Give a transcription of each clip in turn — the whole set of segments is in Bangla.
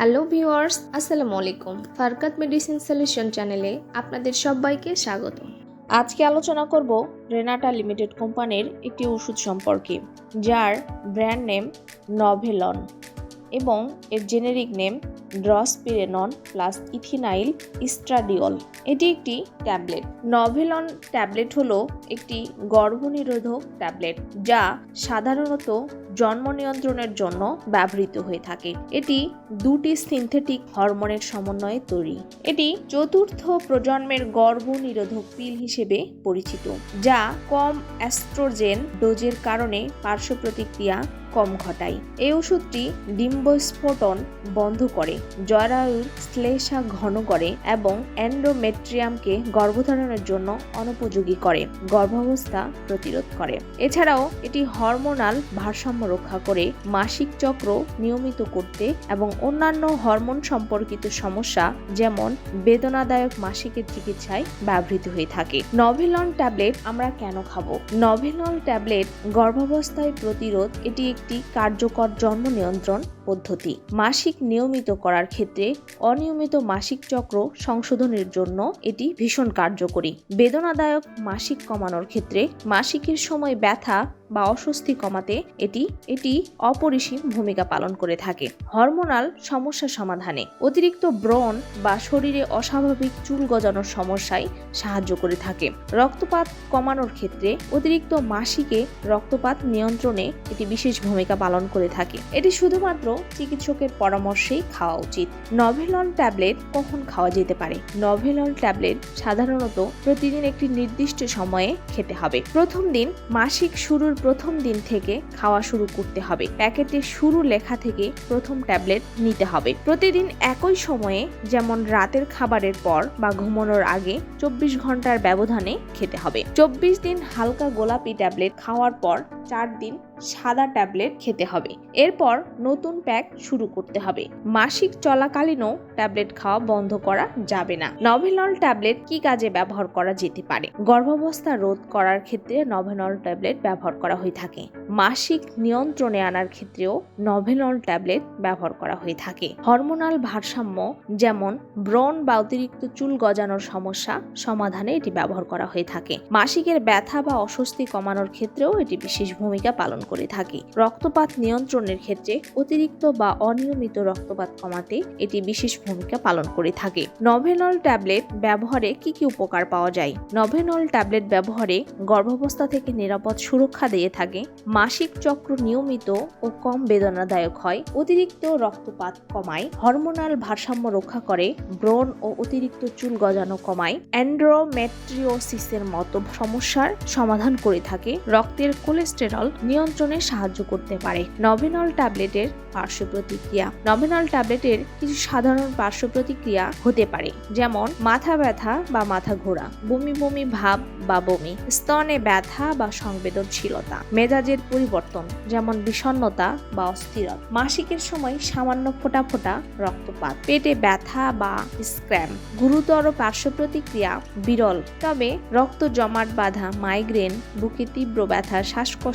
হ্যালো ভিউয়ার্স, আসসালামু আলাইকুম। ফারকাত মেডিসিন সলিউশন চ্যানেলে আপনাদের সবাইকে স্বাগত। আজকে আলোচনা করব রেনাটা লিমিটেড কোম্পানির একটি ওষুধ সম্পর্কে, যার ব্র্যান্ড নেম নভেলন এবং এর generic name drospirenone plus ethinyl estradiol. এটি একটি ট্যাবলেট। নভেলন ট্যাবলেট হলো একটি গর্ভনিরোধক ট্যাবলেট, যা সাধারণত জন্ম নিয়ন্ত্রণের জন্য ব্যবহৃত হয়ে থাকে। এটি দুটি সিনথেটিক হরমোনের সমন্বয়ে তৈরি। এটি চতুর্থ প্রজন্মের গর্ভনিরোধক পিল হিসেবে পরিচিত, যা কম অ্যাস্ট্রোজেন ডোজের কারণে পার্শ্ব প্রতিক্রিয়া কম ঘটায়। এই ওষুধটি ডিম্বস্ফোটন বন্ধ করে, জরায়ুর শ্লেষা ঘন করে এবং অ্যান্ডোমেট্রিয়ামকে গর্ভধারণের জন্য অনুপযোগী করে, গর্ভাবস্থা প্রতিরোধ করে। এছাড়াও এটি হরমোনাল ভারসাম্য রক্ষা করে মাসিক চক্র নিয়মিত করতে এবং অন্যান্য হরমোন সম্পর্কিত সমস্যা যেমন বেদনাদায়ক মাসিকের চিকিৎসায় ব্যবহৃত হয়ে থাকে। নভেলন ট্যাবলেট আমরা কেন খাব? নভেলন ট্যাবলেট গর্ভাবস্থায় প্রতিরোধ এটি একটি কার্যকর জন্ম নিয়ন্ত্রণ পদ্ধতি। মাসিক নিয়মিত করার ক্ষেত্রে অনিয়মিত মাসিক চক্র সংশোধনের জন্য এটি ভীষণ কার্যকরী। বেদনাদায়ক মাসিক কমানোর ক্ষেত্রে মাসিকের সময় ব্যথা বা অস্বস্তি কমাতে এটি এটি অপরিসীম ভূমিকা পালন করে থাকে। হরমোনাল সমস্যা সমাধানে অতিরিক্ত ব্রণ বা শরীরে অস্বাভাবিক চুল গজানোর সমস্যায় সাহায্য করে থাকে। রক্তপাত কমানোর ক্ষেত্রে অতিরিক্ত মাসিকে রক্তপাত নিয়ন্ত্রণে এটি বিশেষ ভূমিকা পালন করে থাকে। এটি শুধুমাত্র চিকিৎসকের পরামর্শেই খাওয়া উচিত। নভেলন ট্যাবলেট কখন খাওয়া যেতে পারে? নভেলন ট্যাবলেট সাধারণত প্রতিদিন একটি নির্দিষ্ট সময়ে খেতে হবে। প্রথম দিন, মাসিক শুরুর প্রথম দিন থেকে খাওয়া শুরু করতে হবে। প্যাকেটে শুরু লেখা থেকে প্রথম ট্যাবলেট নিতে হবে। প্রতিদিন একই সময়ে, যেমন রাতের খাবারের পর বা ঘুমানোর আগে, চব্বিশ ঘণ্টার ব্যবধানে খেতে হবে। চব্বিশ দিন হালকা গোলাপি ট্যাবলেট খাওয়ার পর চার দিন সাদা ট্যাবলেট খেতে হবে। এরপর নতুন প্যাক শুরু করতে হবে। মাসিক চলাকালীনও ট্যাবলেট খাওয়া বন্ধ করা যাবে না। নভেনল ট্যাবলেট কি কাজে ব্যবহার করা যেতে পারে? গর্ভাবস্থা রোধ করার ক্ষেত্রে নভেনল ট্যাবলেট ব্যবহার করা হয়ে থাকে। মাসিক নিয়ন্ত্রণে আনার ক্ষেত্রেও নভেনল ট্যাবলেট ব্যবহার করা হয়ে থাকে। হরমোনাল ভারসাম্য যেমন ব্রণ বা অতিরিক্ত চুল গজানোর সমস্যা সমাধানে এটি ব্যবহার করা হয়ে থাকে। মাসিকের ব্যথা বা অস্বস্তি কমানোর ক্ষেত্রেও এটি বিশেষ ভূমিকা পালন করে থাকে। রক্তপাত নিয়ন্ত্রণের ক্ষেত্রে অতিরিক্ত বা অনিয়মিত রক্তপাত কমাতে এটি বিশেষ ভূমিকা পালন করে থাকে। নভেনল ট্যাবলেট ব্যবহারে কি কি উপকার পাওয়া যায়? নভেনল ট্যাবলেট ব্যবহারে গর্ভাবস্থা থেকে নিরাপদ সুরক্ষা দিয়ে থাকে, মাসিক চক্র নিয়মিত ও কম বেদনাদায়ক হয়, অতিরিক্ত রক্তপাত কমায়, হরমোনাল ভারসাম্য রক্ষা করে, ব্রণ ও অতিরিক্ত চুল গজানো কমায়, অ্যান্ড্রোমেট্রিওসিসের মতো সমস্যার সমাধান করে থাকে, রক্তের কোলেস্টেরল নিয়ন্ত্রণে সাহায্য করতে পারে। নভেনল ট্যাবলেটের পার্শ্ব প্রতিক্রিয়া। নভেনল ট্যাবলেটের কিছু সাধারণ পার্শ্ব প্রতিক্রিয়া হতে পারে, যেমন মাথা ব্যথা বা মাথা ঘোরা, বমি বমি ভাব বা বমি, স্তনে ব্যথা বা সংবেদনশীলতা, মেজাজের পরিবর্তন, যেমন বিষণ্ণতা বা অস্থিরতা, মাসিকের সময় সামান্য ফোটা ফোটা রক্তপাত, পেটে ব্যথা বা স্ক্র্যাম, গুরুতর পার্শ্ব প্রতিক্রিয়া বিরল, তবে রক্ত জমাট বাঁধা মাইগ্রেন বুকে তীব্র ব্যথা, শ্বাসকষ্ট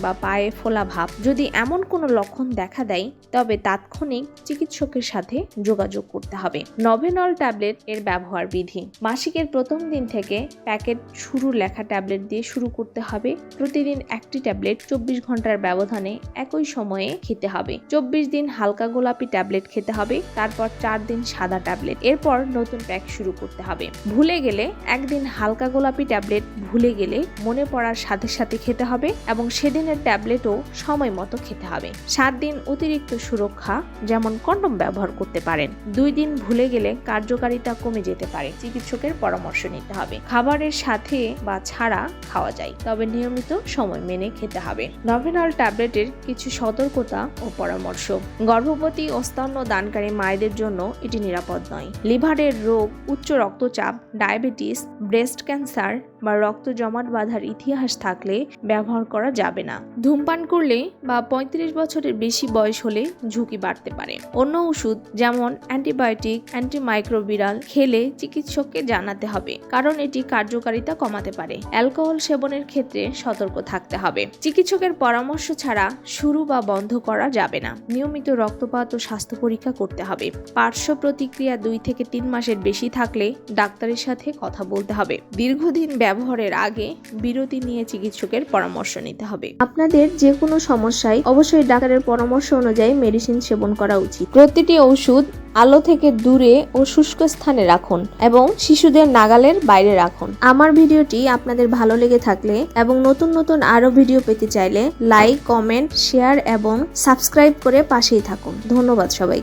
বা পায়ে ফোলা ভাব যদি এমন কোনো লক্ষণ দেখা দেয়, তবে তাৎক্ষণিক চিকিৎসকের সাথে যোগাযোগ করতে হবে। নভেনল ট্যাবলেট এর ব্যবহার বিধি। মাসিকের প্রথম দিন থেকে প্যাকেট শুরু লেখা ট্যাবলেট দিয়ে শুরু করতে হবে। প্রতিদিন একটি ট্যাবলেট চব্বিশ ঘণ্টার ব্যবধানে একই সময়ে খেতে হবে। চব্বিশ দিন হালকা গোলাপি ট্যাবলেট খেতে হবে। তারপর চার দিন সাদা ট্যাবলেট। এরপর নতুন প্যাক শুরু করতে হবে। ভুলে গেলে একদিন হালকা গোলাপি ট্যাবলেট ভুলে গেলে মনে পড়ার সাথে সাথে খেতে হবে এবং সেদিনের ট্যাবলেটও সময় মতো খেতে হবে। সাত দিন অতিরিক্ত সুরক্ষা, যেমন কন্ডম ব্যবহার করতে পারেন। দুই দিন ভুলে গেলে কার্যকারিতা কমে যেতে পারে। চিকিৎসকের পরামর্শ নিতে হবে। খাবারের সাথে বা ছাড়া খাওয়া যায়, তবে নিয়মিত সময় মেনে খেতে হবে। নভেনল ট্যাবলেটের কিছু সতর্কতা ও পরামর্শ। গর্ভবতী ও স্তন্য দানকারী মায়েদের জন্য এটি নিরাপদ নয়। লিভারের রোগ, উচ্চ রক্তচাপ, ডায়াবেটিস, ব্রেস্ট ক্যান্সার বা রক্ত জমাট বাঁধার ইতিহাস থাকলে ব্যবহার করা যাবে না। ধূমপান করলে বা পঁয়ত্রিশ বছরের বেশি বয়স হলে ঝুঁকি বাড়তে পারে। অন্য ওষুধ যেমন অ্যান্টিবায়োটিক অ্যান্টিমাইক্রোবিরাল খেলে চিকিৎসককে জানাতে হবে, কারণ এটি কার্যকারিতা কমাতে পারে। অ্যালকোহল সেবনের ক্ষেত্রে সতর্ক থাকতে হবে। চিকিৎসকের পরামর্শ ছাড়া শুরু বা বন্ধ করা যাবে না। নিয়মিত রক্তপাত ও স্বাস্থ্য পরীক্ষা করতে হবে। পার্শ্ব প্রতিক্রিয়া দুই থেকে তিন মাসের বেশি থাকলে ডাক্তারের সাথে কথা বলতে হবে। দীর্ঘদিন ব্যবহারের আগে বিরতি নিয়ে চিকিৎসকের পরামর্শ নিতে হবে। আপনাদের যে কোনো সমস্যায় অবশ্যই ডাক্তারের পরামর্শ অনুযায়ী মেডিসিন সেবন করা উচিত। প্রতিটি ওষুধ আলো থেকে দূরে ও শুষ্ক স্থানে রাখুন এবং শিশুদের নাগালের বাইরে রাখুন। আমার ভিডিওটি আপনাদের ভালো লেগে থাকলে এবং নতুন নতুন আরও ভিডিও পেতে চাইলে লাইক, কমেন্ট, শেয়ার এবং সাবস্ক্রাইব করে পাশেই থাকুন। ধন্যবাদ সবাই